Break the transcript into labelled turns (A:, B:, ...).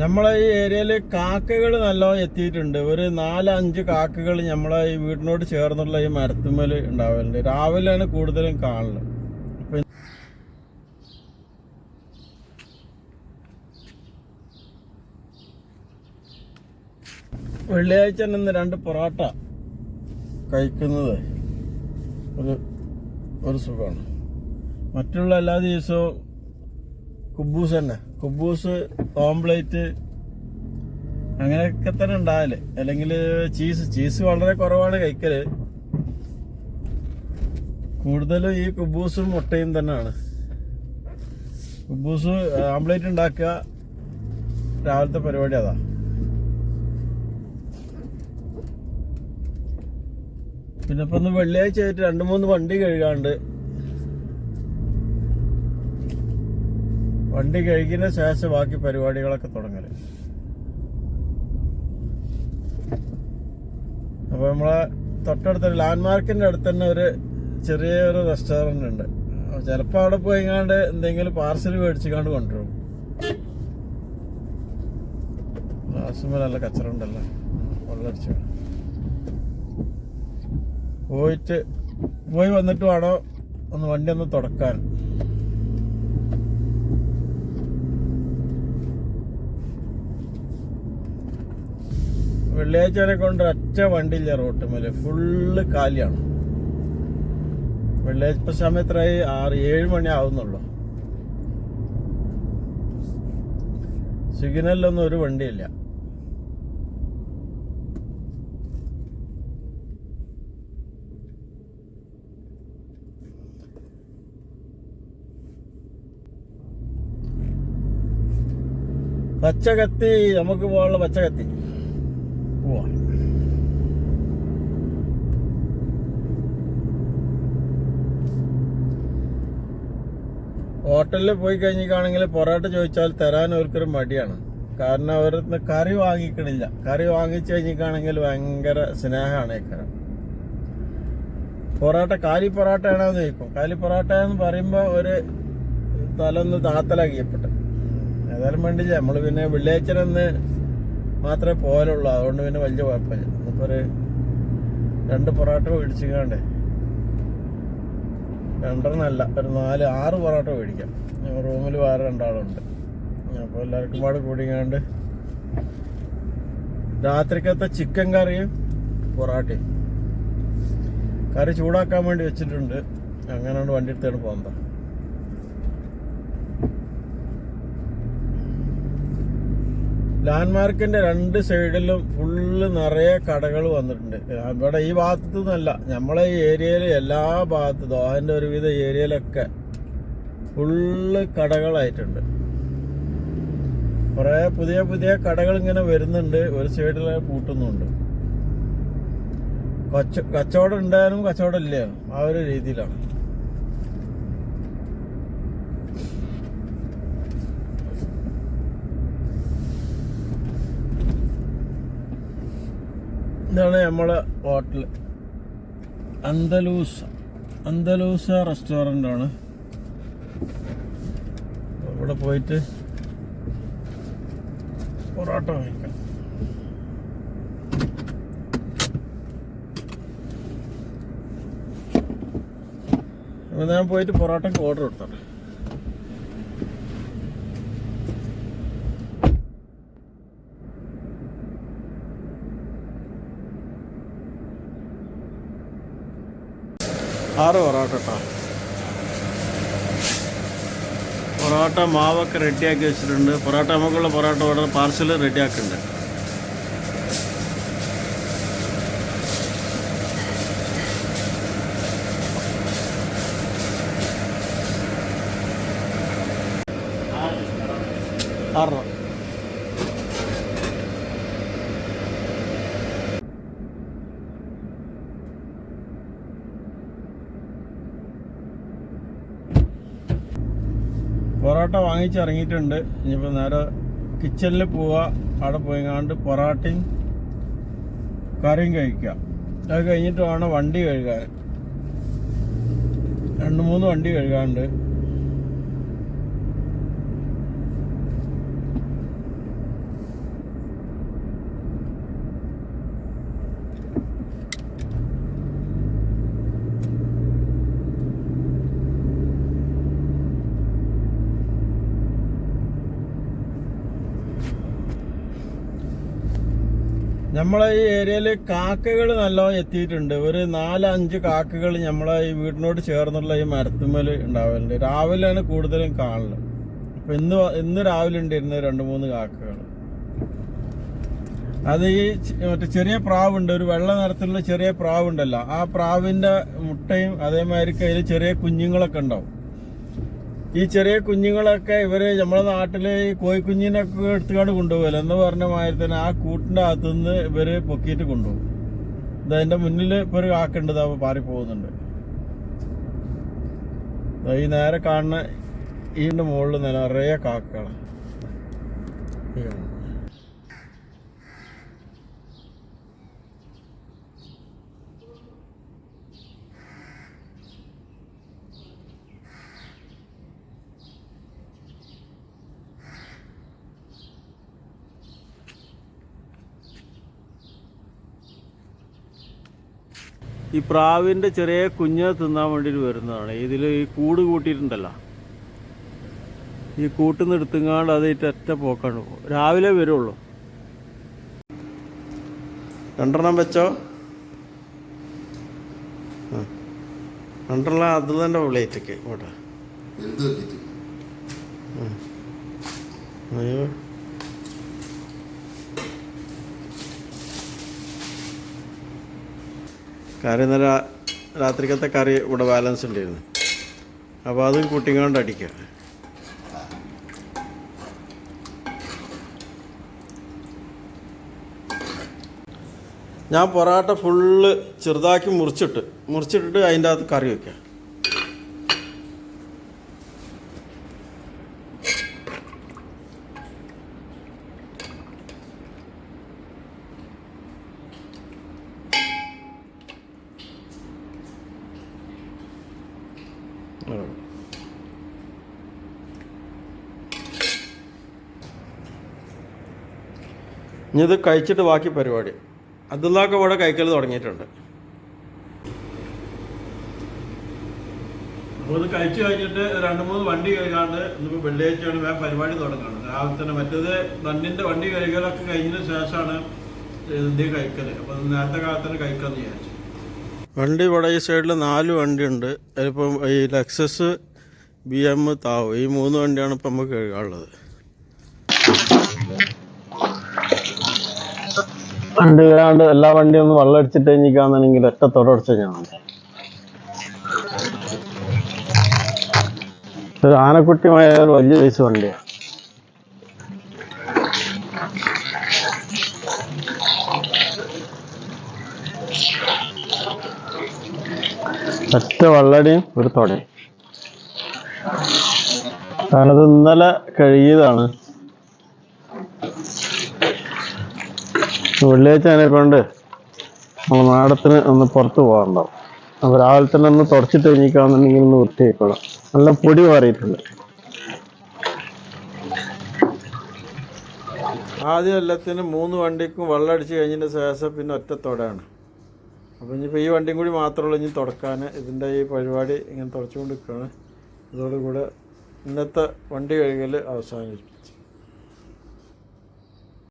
A: നമ്മളെ ഈ ഏരിയയിൽ കാക്കകൾ നല്ലോണം എത്തിയിട്ടുണ്ട്. ഒരു നാലഞ്ച് കാക്കകൾ നമ്മളെ ഈ വീടിനോട് ചേർന്നുള്ള ഈ മരത്തുമ്മൽ ഉണ്ടാവലുണ്ട്. രാവിലെയാണ് കൂടുതലും കാണുന്നത് വെള്ളിയാഴ്ച നിന്ന് രണ്ട് പൊറോട്ട കഴിക്കുന്നത് ഒരു ഒരു സുഖമാണ്. മറ്റുള്ള എല്ലാ ദിവസവും കുബൂസ് തന്നെ. കുബൂസ് ഓംപ്ലേറ്റ് അങ്ങനെയൊക്കെ തന്നെ ഉണ്ടാകൽ അല്ലെങ്കിൽ ചീസ് ചീസ് വളരെ കുറവാണ് കഴിക്കൽ. കൂടുതലും ഈ കുബൂസും മുട്ടയും തന്നെയാണ്. കുബൂസ് ആംപ്ലേറ്റ് ഉണ്ടാക്കുക. രാവിലത്തെ പരിപാടി അതാ. പിന്നെ ഇപ്പൊ ഒന്ന് വെള്ളിയാഴ്ച ആയിട്ട് രണ്ട് മൂന്ന് വണ്ടി കഴുകാണ്ട് വണ്ടി കഴുകിയതിന് ശേഷം ബാക്കി പരിപാടികളൊക്കെ തുടങ്ങൽ. അപ്പൊ നമ്മളെ തൊട്ടടുത്ത ലാൻഡ്മാർക്കിന്റെ അടുത്ത് തന്നെ ഒരു ചെറിയൊരു റെസ്റ്റോറന്റ് ഉണ്ട്. ചിലപ്പോ അവിടെ കണ്ട് എന്തെങ്കിലും പാർസൽ മേടിച്ചുകൊണ്ട് കൊണ്ടുവരും. നല്ല കച്ചറ പോയിട്ട് പോയി വന്നിട്ട് വേണോ ഒന്ന് വണ്ടി ഒന്ന് തുടക്കാൻ. വെള്ളിയാഴ്ചനെ കൊണ്ട് ഒറ്റ വണ്ടിയില്ല റോട്ടുമേൽ ഫുള്ള് കാലിയാണ്. വെള്ളിയാഴ്ച ഇപ്പൊ സമയം എത്രയായി ആറ് ഏഴ് മണി ആവുന്നുള്ളൂ. സിഗ്നലിലൊന്നും ഒരു വണ്ടിയില്ല. പച്ചകത്തി നമുക്ക് പോകാനുള്ള പച്ചകത്തി. പോവാ ഹോട്ടലിൽ പോയി കഴിഞ്ഞിക്കാണെങ്കിൽ പൊറോട്ട ചോദിച്ചാൽ തരാൻ അവർക്കൊരു മടിയാണ്. കാരണം അവരുന്ന് കറി വാങ്ങിക്കണില്ല. കറി വാങ്ങിച്ചു കഴിഞ്ഞിക്കാണെങ്കിൽ ഭയങ്കര സ്നേഹമാണ് ഇക്കരം പൊറോട്ട കാലി പൊറോട്ട എന്ന് ചോദിക്കും. കാലി പൊറോട്ട എന്ന് പറയുമ്പോൾ ഒരു തലൊന്ന് താത്തലാക്കിയപ്പെട്ടു. ഏതായാലും വേണ്ടില്ല. നമ്മൾ പിന്നെ വെള്ളിയാഴ്ചന്ന് മാത്രമേ പോലുള്ളൂ അതുകൊണ്ട് പിന്നെ വലിയ കുഴപ്പമില്ല. ഇന്നിപ്പോ ഒരു രണ്ട് പൊറോട്ട മേടിച്ചിക്കാണ്ടേ രണ്ടെണ്ണല്ല ഒരു നാല് ആറ് പൊറോട്ട മേടിക്കാം. റൂമിൽ വേറെ രണ്ടാളുണ്ട്. അപ്പോൾ എല്ലാവർക്കും പാട് കൂടിങ്ങാണ്ട് രാത്രിക്കത്തെ ചിക്കൻ കറിയും പൊറോട്ടയും. കറി ചൂടാക്കാൻ വേണ്ടി വെച്ചിട്ടുണ്ട്. അങ്ങനെയാണ് വണ്ടി എടുത്താണ് പോകുന്നത് ലാൻഡ്മാർക്കിന്റെ രണ്ട് സൈഡിലും ഫുള്ള് നിറയെ കടകൾ വന്നിട്ടുണ്ട്. ഇവിടെ ഈ ഭാഗത്തു നിന്നല്ല നമ്മളെ ഈ ഏരിയയിൽ എല്ലാ ഭാഗത്തും ദോഹന്റെ ഒരുവിധ ഏരിയയിലൊക്കെ ഫുള്ള് കടകളായിട്ടുണ്ട്. കുറെ പുതിയ പുതിയ കടകൾ ഇങ്ങനെ വരുന്നുണ്ട് ഒരു സൈഡിൽ പൂട്ടുന്നുണ്ട്. കച്ച കച്ചവടം ഉണ്ടായാലും കച്ചവടം ഇല്ലാനും ആ ഒരു രീതിയിലാണ്. ഇതാണ് നമ്മളെ ഹോട്ടൽ അന്തലൂസ. അന്തലൂസ റെസ്റ്റോറന്റ് ആണ് ഇവിടെ പോയിട്ട് പൊറോട്ട വാങ്ങിക്കാം ഞാൻ പോയിട്ട് പൊറോട്ടക്ക് ഓർഡർ കൊടുത്താണ് ആറ് പൊറോട്ട കേട്ടോ പൊറോട്ട മാവൊക്കെ റെഡിയാക്കി വെച്ചിട്ടുണ്ട്. പൊറോട്ട നമുക്കുള്ള പൊറോട്ട ഓർഡർ പാർസൽ റെഡിയാക്കുന്നുണ്ട് ആറ് രൂപ പൊറോട്ട വാങ്ങിച്ചിറങ്ങിയിട്ടുണ്ട്. ഇനിയിപ്പോൾ നേരെ കിച്ചണിൽ പോവുക അവിടെ പോയിങ്ങാണ്ട് പൊറോട്ടയും കറിയും കഴിക്കുക അത് കഴിഞ്ഞിട്ട് വേണം വണ്ടി കഴുകാൻ. രണ്ട് മൂന്ന് വണ്ടി കഴുകാണ്ട് നമ്മളെ ഈ ഏരിയയിൽ കാക്കകൾ നല്ലോണം എത്തിയിട്ടുണ്ട്. ഒരു നാലഞ്ച് കാക്കകൾ നമ്മളെ ഈ വീടിനോട് ചേർന്നുള്ള ഈ മരത്തുമ്മൽ ഉണ്ടാവലുണ്ട്. രാവിലെയാണ് കൂടുതലും കാണുന്നത് അപ്പൊ ഇന്ന് ഇന്ന് രാവിലെ ഉണ്ടായിരുന്ന രണ്ട് മൂന്ന് കാക്കകൾ അത് ഈ മറ്റേ ചെറിയ പ്രാവുണ്ട്. ഒരു വെള്ള നിറത്തിലുള്ള ചെറിയ പ്രാവുണ്ടല്ലോ. ആ പ്രാവിന്റെ മുട്ടയും അതേമാതിരി അതിൽ ചെറിയ കുഞ്ഞുങ്ങളൊക്കെ ഉണ്ടാവും. ഈ ചെറിയ കുഞ്ഞുങ്ങളൊക്കെ ഇവർ നമ്മുടെ നാട്ടിൽ കോഴിക്കുഞ്ഞിനൊക്കെ എടുത്തുകൊണ്ട് കൊണ്ടുപോകല്ലോ എന്ന് പറഞ്ഞ മാതിരി തന്നെ ആ കൂട്ടിന്റെ അകത്തുനിന്ന് ഇവർ പൊക്കിയിട്ട് കൊണ്ടുപോകും. അതിന്റെ മുന്നിൽ ഇപ്പൊ ഒരു കാക്കുണ്ട് പാറി പോകുന്നുണ്ട് ഈ നേരെ കാണുന്ന ഈന്റെ മുകളിൽ നിറയെ കാക്കകളാണ് ഈ പ്രാവിന്റെ പ്രാവിന്റെ ചെറിയ കുഞ്ഞ് തിന്നാൻ വേണ്ടിയിട്ട് വരുന്നതാണ്. ഇതിൽ ഈ കൂട് കൂട്ടിയിട്ടുണ്ടല്ലോ. ഈ കൂട്ടിൽ നിന്ന് എടുത്തുങ്ങാണ്ട് അത് ഇറ്റൊറ്റ പോക്കാണ് പോകും. രാവിലെ വരുള്ളൂ. രണ്ടെണ്ണം വെച്ചോ. ആ. രണ്ടെണ്ണം അത് തന്നെ പ്ലേറ്റൊക്കെ
B: ഓട്ടെ
A: അയ്യോ. കറി ഇന്നലെ രാത്രിക്കത്തെ കറി ഇവിടെ ബാലൻസ് ഉണ്ടായിരുന്നു. അപ്പോൾ അതും കുട്ടിങ്ങാണ്ട് അടിക്കുക. ഞാൻ പൊറാട്ട ഫുള്ള് ചെറുതാക്കി മുറിച്ചിട്ട് മുറിച്ചിട്ടിട്ട് അതിന്റെ അകത്ത് കറി വെക്കുക. ഇനി ഇത് കഴിച്ചിട്ട് ബാക്കി പരിപാടി. അതുള്ളതൊക്കെ ഇവിടെ കഴിക്കൽ തുടങ്ങിയിട്ടുണ്ട്. അപ്പോൾ ഇത് കഴിച്ചു കഴിഞ്ഞിട്ട് രണ്ട് മൂന്ന് വണ്ടി കഴുകാണ്ട് ഇന്നിപ്പോൾ വെള്ളിയാഴ്ചയാണ് വേറെ പരിപാടി തുടങ്ങുന്നത്. രാവിലെ തന്നെ മറ്റേത് നന്നിന്റെ വണ്ടി കഴുകലൊക്കെ കഴിഞ്ഞതിന് ശേഷമാണ് ഇത് കഴിക്കൽ അപ്പോൾ നേരത്തെ കാലത്ത് കഴിക്കാമെന്ന് വിചാരിച്ചു. വണ്ടി ഇവിടെ ഈ സൈഡിൽ നാല് വണ്ടിയുണ്ട്. അതിപ്പം ഈ ലക്സസ് ബി എം താവ് ഈ മൂന്ന് വണ്ടിയാണ് ഇപ്പം നമുക്ക് കഴുകാനുള്ളത് വണ്ടി കഴുകാണ്ട് എല്ലാ വണ്ടിയും ഒന്ന് വെള്ളം അടിച്ചിട്ട് കഴിഞ്ഞിക്കാന്നുണ്ടെങ്കിൽ ഒറ്റ തൊടടിച്ച ഞാൻ ആനക്കുട്ടിമായ ഒരു വലിയ വയസ്സ് വണ്ടിയാണ്. ഒറ്റ വള്ളടിയും ഒരു തൊടയും കാരണം ഇത് ഇന്നലെ കഴുകിയതാണ്. വെള്ളിയാഴ്ച അതിനെ കൊണ്ട് നമ്മൾ മാഡത്തിന് ഒന്ന് പുറത്ത് പോകാറുണ്ടാവും. അപ്പോൾ രാവിലെ തന്നെ ഒന്ന് തുടച്ചിട്ട് കഴിഞ്ഞിക്കാന്നുണ്ടെങ്കിൽ ഒന്ന് വൃത്തിയായിക്കോളാം നല്ല പൊടി മാറിയിട്ടുണ്ട്. ആദ്യം എല്ലാത്തിനും മൂന്ന് വണ്ടിക്കും വെള്ളം അടിച്ച് കഴിഞ്ഞതിന് ശേഷം പിന്നെ ഒറ്റത്തോടെയാണ് അപ്പോൾ ഇനിയിപ്പോൾ ഈ വണ്ടിയും കൂടി മാത്രമുള്ളൂ ഇനി തുടക്കാൻ ഇതിന്റെ ഈ പരിപാടി ഇങ്ങനെ തുടച്ചുകൊണ്ട് നിൽക്കുകയാണ് ഇതോടുകൂടെ ഇന്നത്തെ വണ്ടി കഴുകൽ അവസാനിച്ചു